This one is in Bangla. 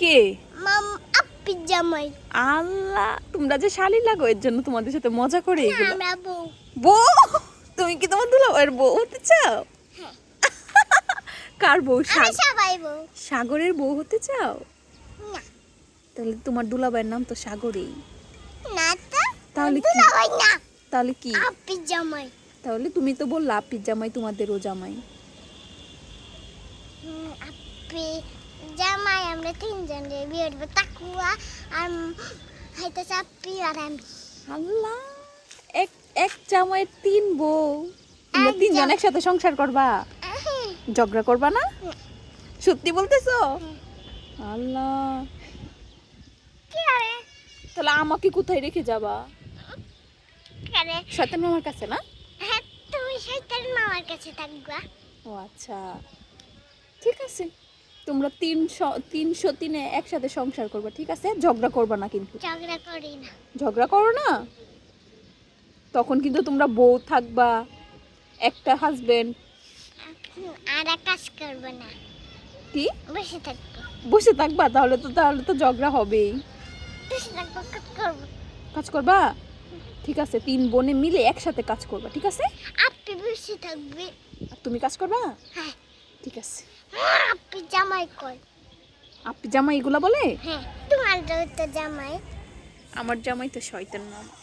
কে? আপি জামাই আল্লাহ তোমরা যে শালি লাগো এর জন্য তোমাদের সাথে মজা করে এগুলো। বউ। তুমি কি তোমার দুলাভাইয়ের বউ হতে চাও? হ্যাঁ। কার বউ? সাগরের বউ হতে চাও? তাহলে তোমার দুলাভাইয়ের নাম তো সাগরেই। তাহলে কি? তাহলে কি? আপি জামাই। তাহলে তুমি তো বললা আপির জামাই তোমাদেরও জামাই। আপি জামাই আমরা তিনজন রে বিয়ে করব তাকুয়া আর হয়তো আপি আর আমি। আল্লাহ এক এক জামাইয়ের তিন বউ। তোমরা তিনজন একসাথে সংসার করবা? ঝগড়া করবা না? সত্যি বলতেছো? আল্লাহ। কি আরে? তাহলে আমাকে কোথায় রেখে যাবা? শয়তান মামার কাছে না? হ্যাঁ তুমি শৈতান মামার কাছে থাকবা। ও আচ্ছা। ঠিক আছে। তোমরা তিনশো তিনশো তিনে একসাথে সংসার করবা ঠিক আছে? ঝগড়া করবা না কিন্তু। ঝগড়া করি না। ঝগড়া করো না? তখন কিন্তু তোমরা বউ থাকবা একটা হাজবেন্ড আর কাজ করব না। কি? বসে থাকব। বসে থাকবা? তাহলে তো তাহলে তো ঝগড়া হবেই। কাজ করবা। ঠিক আছে তিন বোনে মিলে একসাথে কাজ করবা ঠিক আছে? আপনি বসে থাকবে তুমি কাজ করবা? হ্যাঁ। ঠিক আছে। আপি আপনি জামাই কই? আপি জামাই এগুলা বলে? হ্যাঁ তোমার তো জামাই। আমার জামাই তো শয়তান মামা।